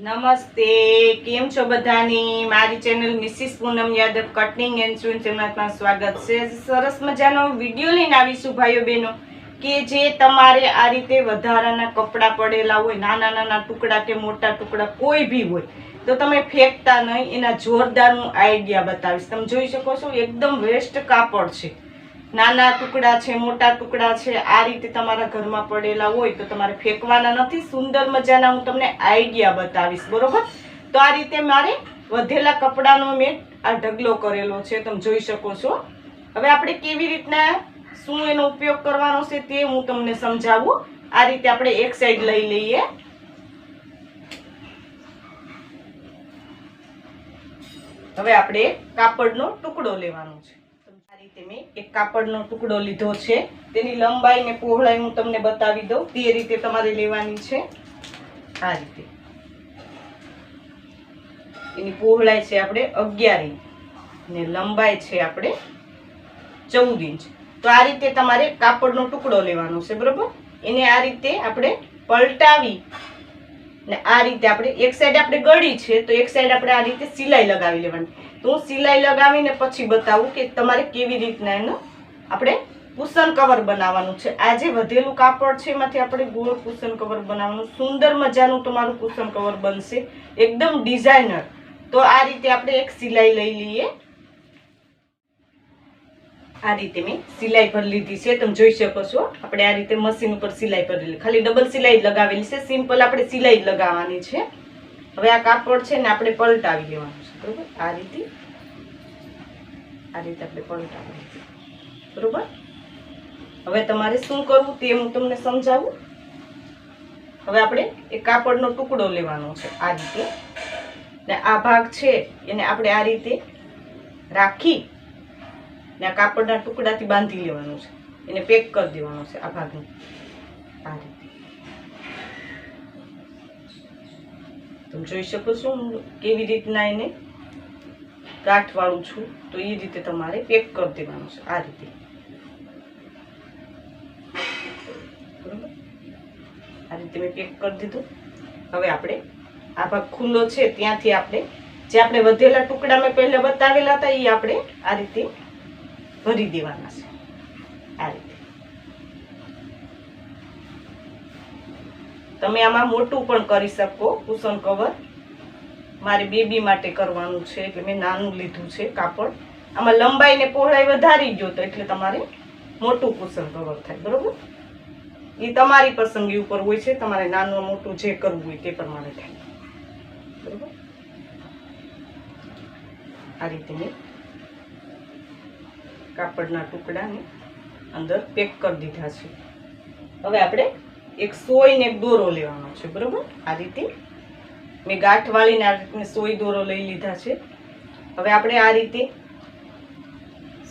નમસ્તે, કેમ છો બધાની? મારી channel Mrs Poonam Yadav cutting and sewing ચેનલમાં સ્વાગત છે. સરસ મજાનો વીડિયો લઈને આવીશું ભાઈઓ બહેનો, કે જે તમારે આ રીતે વધારાના કપડાં પડેલા હોય, નાના નાના ટુકડા કે મોટા ટુકડા કોઈ બી હોય, તો તમે ફેંકતા નહીં. એના જોરદારનું આઈડિયા બતાવીશ. તમે જોઈ શકો છો, એકદમ વેસ્ટ કાપડ છે. નાના ટુકડા છે, મોટા ટુકડા છે, આ રીતે તમારા ઘરમાં પડેલા હોય તો તમારે ફેંકવાના નથી. સુંદર મજાના હું તમને આઈડિયા બતાવીશ, બરોબર? તો આ રીતે મારે વધેલા કપડાનો મેં આ ઢગલો કરેલો છે, તમે જોઈ શકો છો. હવે આપણે કેવી રીતના, શું એનો ઉપયોગ કરવાનો છે તે હું તમને સમજાવું. આ રીતે આપણે એક સાઈડ લઈ લઈએ. હવે આપણે કાપડનો ટુકડો લેવાનો છે. મેં એક કાપડનો ટુકડો લીધો છે. તેની લંબાઈ ને પહોળાઈ હું તમને બતાવી દઉં. તે રીતે તમારે લેવાની છે. આ રીતે. એની પહોળાઈ છે આપણે અગિયાર ઇંચ ને લંબાઈ છે આપણે ચૌદ ઇંચ. તો આ રીતે તમારે કાપડનો ટુકડો લેવાનો છે, બરોબર? એને આ રીતે આપણે પલટાવી ને આ રીતે આપણે એક સાઈડ આપણે ગળી છે, તો એક સાઈડ આપણે આ રીતે સિલાઈ લગાવી લેવાની. હું સિલાઈ લગાવીને પછી બતાવું કે તમારે કેવી રીતના એનું આપણે કુશન કવર બનાવવાનું છે. આ જે વધેલું કાપડ છે, એમાંથી આપણે ગોળ કુશન કવર બનાવવાનું. સુંદર મજાનું તમારું કુશન કવર બનશે. એકદમ ડિઝાઇનર. તો આ રીતે આપણે એક સિલાઈ લઈ લઈએ. આ રીતે મેં સિલાઈ પર લીધી છે. તમે જોઈ શકો છો. આપણે આ રીતે મશીન ઉપર સિલાઈ કરેલી ખાલી ડબલ સિલાઈ લગાવેલી છે. સિમ્પલ આપણે સિલાઈ લગાવવાની છે. હવે આ કાપડ છે ને આપણે પલટાવી લેવાનું છે. બરોબર? આ રીતે આ રીતે આપણે પલટાવવાનું બરાબર? હવે તમારે શું કરવું તે હું તમને સમજાવું. હવે આપણે એ કાપડનો ટુકડો લેવાનો છે આ રીતે. ને આ ભાગ છે, એને આપણે આ રીતે રાખી ને આ કાપડના ટુકડાથી બાંધી લેવાનું છે. એને પેક કરી દેવાનું છે આ ભાગને. આ રીતે. તમે જોઈ શકો છો કેવી રીતના એને ગાંઠવાળું છું, તો એ રીતે તમારે પેક કરી દેવાનું છે, આ રીતે. બરાબર? આ રીતે મેં પેક કરી દીધું. હવે આપણે આ ભાગ ખુલ્લો છે, ત્યાંથી આપણે જે આપણે વધેલા ટુકડા મેં પહેલા બતાવેલા હતા એ આપણે આ રીતે ભરી દેવાના છે. આ રીતે. તમે આમાં મોટું પણ કરી શકો, કુશન કવર. મારે બેબી માટે કરવાનું છે એટલે મેં નાનું લીધું છે કાપડ. આમાં લંબાઈ ને પહોળાઈ વધારી ગયો તો એટલે તમારે મોટું કુશન કવર થાય, બરોબર? એ તમારી પસંદગી ઉપર હોય છે, તમારે નાનું મોટું જે કરવું હોય તે પ્રમાણે થાય. બરોબર? આ રીતે મેં કાપડના ટુકડાને અંદર પેક કરી દીધા છે. હવે આપણે એક સોય ને એક દોરો લેવાનો છે, બરોબર? આ રીતે મેં ગાંઠ વાળીને આ રીતે સોય દોરો લઈ લીધા છે. હવે આપણે આ રીતે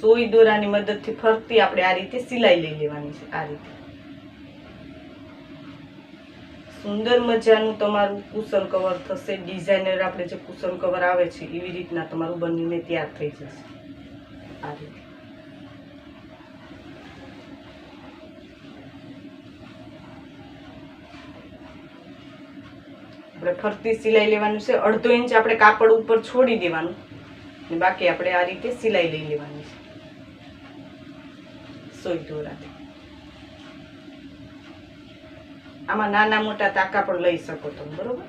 સોય દોરાની મદદથી ફરતી આપણે આ રીતે સિલાઈ લઈ લેવાની છે, આ રીતે. સુંદર મજાનું તમારું કુશન કવર થશે, ડિઝાઇનર આપણે જે કુશન કવર આવે છે, એવી રીતના તમારું બનીને તૈયાર થઈ જશે. આ રીતે. આપણે ફરતી સિલાઈ લેવાનું છે. અડધો ઇંચ આપણે કાપડ ઉપર છોડી દેવાનું. ને બાકી આપણે આ રીતે સિલાઈ લઈ લેવાની છે. સોય દોરાથી આમાં નાના મોટા તાકા પણ લઈ શકો તમે, બરોબર?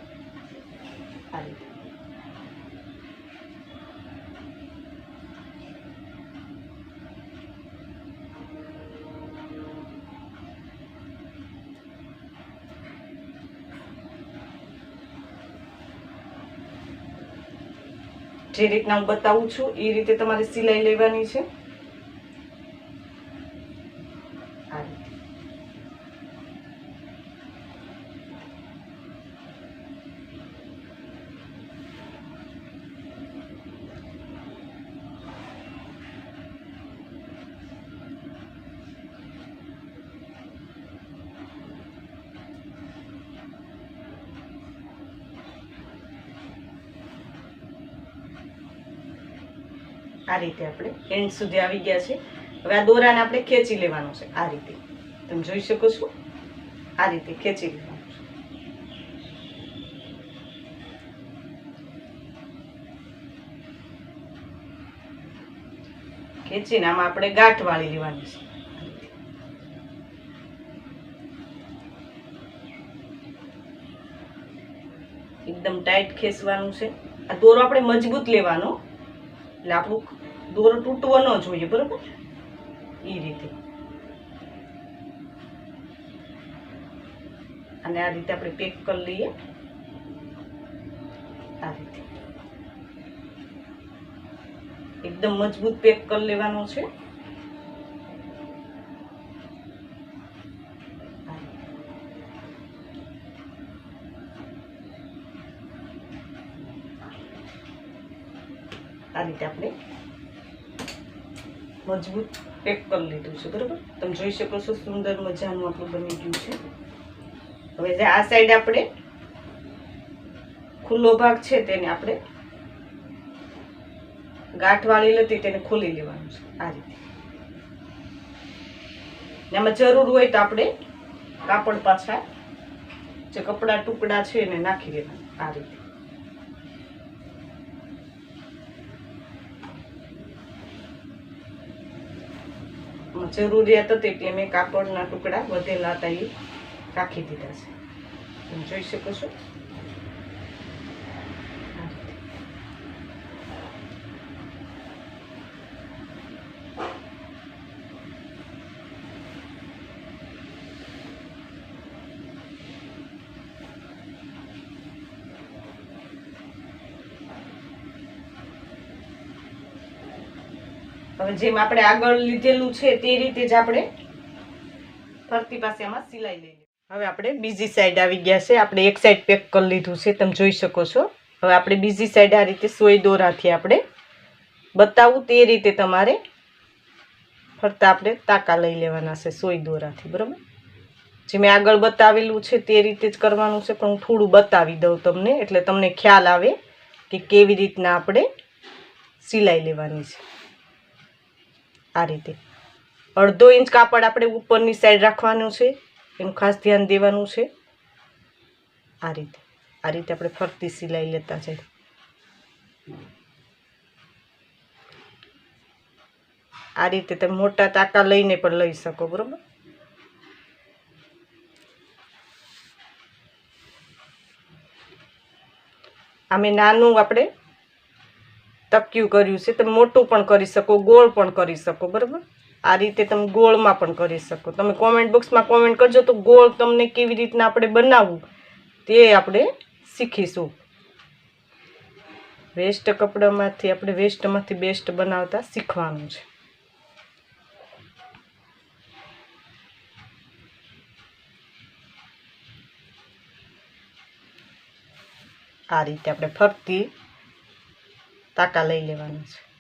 આ રીતે. જે રીતના હું બતાવું છું એ રીતે તમારે સિલાઈ લેવાની છે આ રીતે આ રીતે આપણે એન્ડ સુધી આવી ગયા છે. હવે આ દોરાને આપણે ખેંચી લેવાનો છે આ રીતે. તમે જોઈ શકો છો? આ રીતે ખેંચી લેવાનું છે. ખેંચીને આમાં આપણે ગાંઠ વાળી લેવાની છે. એકદમ ટાઈટ ખેંચવાનું છે. આ દોરો આપણે મજબૂત લેવાનો. એટલે આપણું દોરો તૂટવો ન જોઈએ બરોબર? એ રીતે. અને આ રીતે આપણે પેક કરી લઈએ. આ રીતે. એકદમ મજબૂત પેક કરી લેવાનો છે. આ રીતે આપણે મજબૂત પેક કરી લીધું છે, બરાબર? તમે જોઈ શકો છો સુંદર મજાનું આપણું બની ગયું છે. હવે જે આ સાઈડ આપણે ખુલ્લો ભાગ છે તેને આપણે ગાંઠ વાળી હતી તેને ખોલી લેવાનું છે, આ રીતે. એમાં જરૂર હોય તો આપણે કાપડ પાછા જે કપડા ટુકડા છે એને નાખી દેવાના, આ રીતે. જરૂરિયાત હતી એટલે મેં કાપડના ટુકડા વધેલા હતા એ રાખી દીધા છે. જોઈ શકો છો. હવે જેમ આપણે આગળ લીધેલું છે તે રીતે જ આપણે ફરતી પાસે આમાં સિલાઈ લઈ લઈએ. હવે આપણે બીજી સાઈડ આવી ગયા છે. આપણે એક સાઈડ પેક કરી લીધું છે. તમે જોઈ શકો છો. હવે આપણે બીજી સાઈડ આ રીતે સોય દોરાથી આપણે બતાવું તે રીતે તમારે ફરતા આપણે તાકા લઈ લેવાના છે સોય દોરાથી, બરાબર? જે મેં આગળ બતાવેલું છે તે રીતે જ કરવાનું છે, પણ હું થોડું બતાવી દઉં તમને, એટલે તમને ખ્યાલ આવે કે કેવી રીતના આપણે સિલાઈ લેવાની છે. આ રીતે. અડધો ઇંચ કાપડ આપણે ઉપરની સાઈડ રાખવાનું છે, એનું ખાસ ધ્યાન દેવાનું છે. આ રીતે. આ રીતે આપણે ફરતી સિલાઈ લેતા જઈએ. આ રીતે તમે મોટા તાકા લઈને પણ લઈ શકો, બરોબર? આમે નાનું આપણે તક્યું કર્યું છે, તમે મોટું પણ કરી શકો, ગોળ પણ કરી શકો, બરાબર? આ રીતે તમે ગોળમાં પણ કરી શકો. તમે કોમેન્ટ બોક્સમાં કોમેન્ટ કરજો તો ગોળ તમને કેવી રીતના આપણે બનાવવું તે આપણે શીખીશું. વેસ્ટ કપડામાંથી આપણે વેસ્ટમાંથી બેસ્ટ બનાવતા શીખવાનું છે. આ રીતે આપણે ફરતી તાકા લઈ લેવાના છે.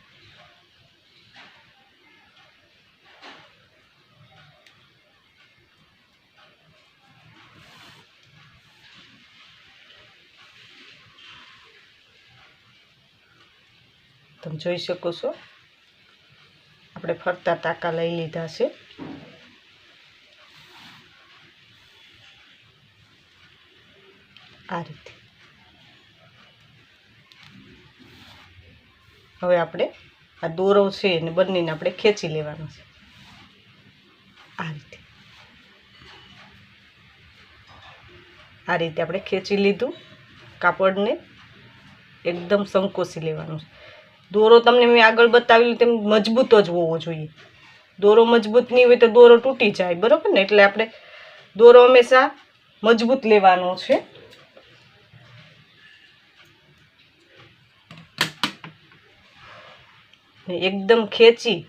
તમે જોઈ શકો છો. આપણે ફરતા તાકા લઈ લીધા છે. આ રીતે. હવે આપણે આ દોરો છે એને બંનેને આપણે ખેંચી લેવાનો છે. આ રીતે. આ રીતે આપણે ખેંચી લીધું. કાપડને એકદમ સંકોચી લેવાનું છે. દોરો તમને મેં આગળ બતાવેલું તેમ મજબૂત જ હોવો જોઈએ. દોરો મજબૂત નહીં હોય તો દોરો તૂટી જાય, બરાબર ને? એટલે આપણે દોરો હંમેશા મજબૂત લેવાનો છે. એકદમ ખેંચી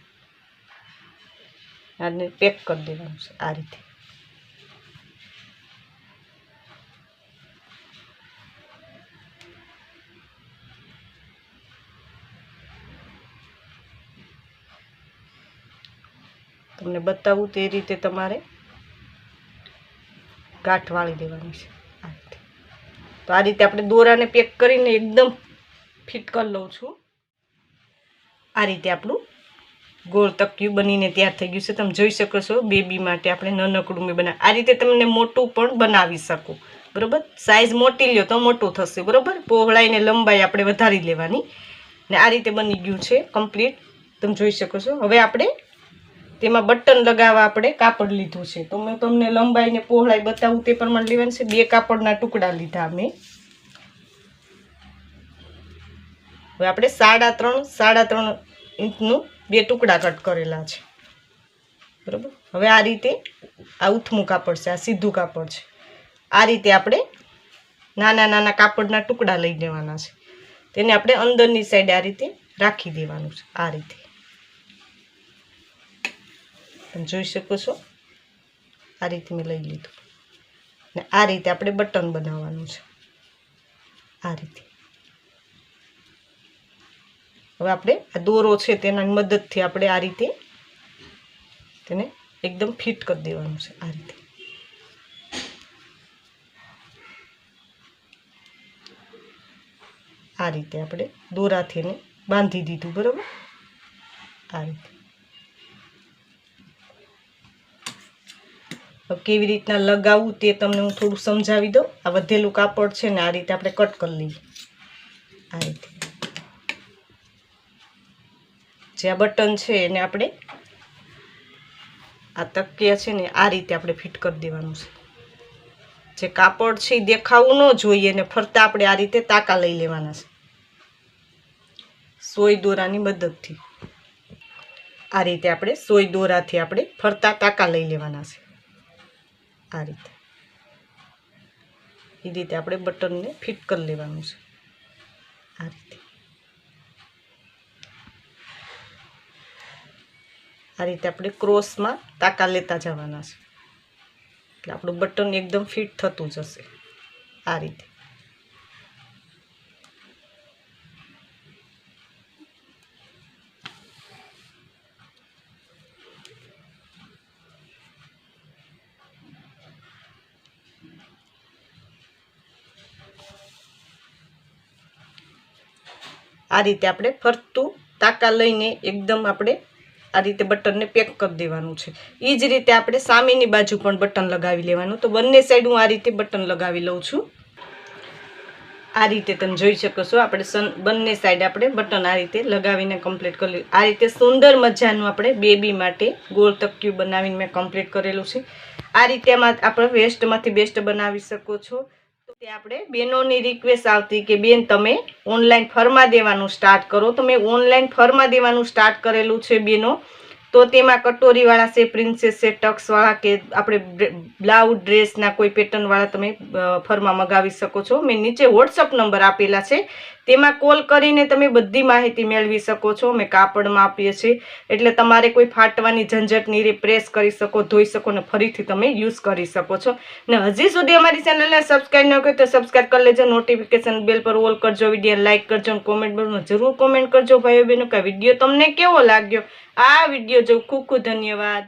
અને પેક કરી દેવાનું છે આ રીતે. તમને બતાવું તે રીતે તમારે ગાંઠ વાળી દેવાની છે આ રીતે. તો આ રીતે આપણે દોરાને પેક કરીને એકદમ ફિટ કરી લઉં છું. આ રીતે આપણું ગોળ તક્યું બનીને તૈયાર થઈ ગયું છે. તમે જોઈ શકો છો, બેબી માટે આપણે નાનકડું મેં બનાવ આ રીતે તમને મોટું પણ બનાવી શકો. બરોબર? સાઈઝ મોટી લ્યો તો મોટું થશે, બરોબર? પહોળાઈને લંબાઈ આપણે વધારી લેવાની. ને આ રીતે બની ગયું છે, કમ્પ્લીટ. તમે જોઈ શકો છો. હવે આપણે તેમાં બટન લગાવવા આપણે કાપડ લીધું છે. તો મેં તમને લંબાઈને પહોળાઈ બતાવું તે પ્રમાણે લેવાનું છે. બે કાપડના ટુકડા લીધા મેં. હવે આપણે સાડા ત્રણ સાડા ત્રણ ઇંચનું બે ટુકડા કટ કરેલા છે. બરાબર? હવે આ રીતે આ ઉથમું કાપડ છે, આ સીધું કાપડ છે. આ રીતે આપણે નાના નાના કાપડના ટુકડા લઈ લેવાના છે. તેને આપણે અંદરની સાઈડ આ રીતે રાખી દેવાનું છે, આ રીતે. જોઈ શકો છો, આ રીતે મેં લઈ લીધું. ને આ રીતે આપણે બટન બનાવવાનું છે, આ રીતે. હવે આપણે આ દોરો છે તેના મદદથી આપણે આ રીતે તેને એકદમ ફિટ કરી દેવાનું છે આ રીતે. આ રીતે આપણે દોરાથી એને બાંધી દીધું, બરાબર? આ રીતે. કેવી રીતના લગાવવું તે તમને હું થોડું સમજાવી દઉં. આ વધેલું કાપડ છે ને આ રીતે આપણે કટ કરી લઈએ. આ રીતે. જે આ બટન છે એને આપણે આ તકિયા છે ને આ રીતે આપણે ફિટ કરી દેવાનું છે. જે કાપડ છે એ દેખાવું ન જોઈએ ને ફરતા આપણે આ રીતે તાકા લઈ લેવાના છે. સોય દોરાની મદદથી. આ રીતે આપણે સોય દોરાથી આપણે ફરતા તાકા લઈ લેવાના છે. આ રીતે. એ રીતે આપણે બટનને ફિટ કરી લેવાનું છે. આ રીતે. આ રીતે આપણે ક્રોસમાં તાકા લેતા જવાના છે. એટલે આપણું બટન એકદમ ફિટ થતું જશે આ રીતે. આ રીતે આપણે ફરતું તાકા લઈને એકદમ આપણે આ રીતે બટનને પેક કરી દેવાનું છે. એ જ રીતે આપણે સામેની બાજુ પણ બટન લગાવી લેવાનું. તો બંને સાઈડ હું આ રીતે બટન લગાવી લઉં છું. આ રીતે તમે જોઈ શકો છો, આપણે સન, બંને સાઈડ આપણે બટન આ રીતે લગાવીને કમ્પ્લીટ કરી લઉં આ રીતે સુંદર મજાનું આપણે બેબી માટે ગોળ તકિયું બનાવીને મેં કમ્પ્લીટ કરેલું છે. આ રીતે આપણે વેસ્ટમાંથી બેસ્ટ બનાવી શકો છો. આપણે બહેનોની રિક્વેસ્ટ આવતી કે, બેન, તમે ઓનલાઈન ફરમા દેવાનું સ્ટાર્ટ કરો. તો મેં ઓનલાઈન ફરમા દેવાનું સ્ટાર્ટ કરેલું છે બેનો. તો તેમાં કટોરીવાળા છે પ્રિન્સેસ છે ટક્સવાળા કે આપણે બ્લાઉઝ ડ્રેસના કોઈ પેટર્નવાળા તમે ફરમાં મગાવી શકો છો. મેં નીચે વોટ્સઅપ નંબર આપેલા છે. તેમાં કોલ કરીને તમે બધી માહિતી મેળવી શકો છો. અમે કાપડમાં આપીએ છીએ. એટલે તમારે કોઈ ફાટવાની ઝંઝટ નહીં પ્રેસ કરી શકો, ધોઈ શકો ને ફરીથી તમે યુઝ કરી શકો છો. ને હજી સુધી અમારી ચેનલને સબસ્ક્રાઈબ ન કર્યું તો સબસ્ક્રાઈબ કરી લેજો. નોટિફિકેશન બેલ પર ઓલ કરજો. વીડિયો લાઇક કરજો અને કોમેન્ટ બોલમાં જરૂર કોમેન્ટ કરજો, ભાઈઓ બહેનો, કે વીડિયો તમને કેવો લાગ્યો? આ વીડિયો જો ખૂબ ખૂબ ધન્યવાદ.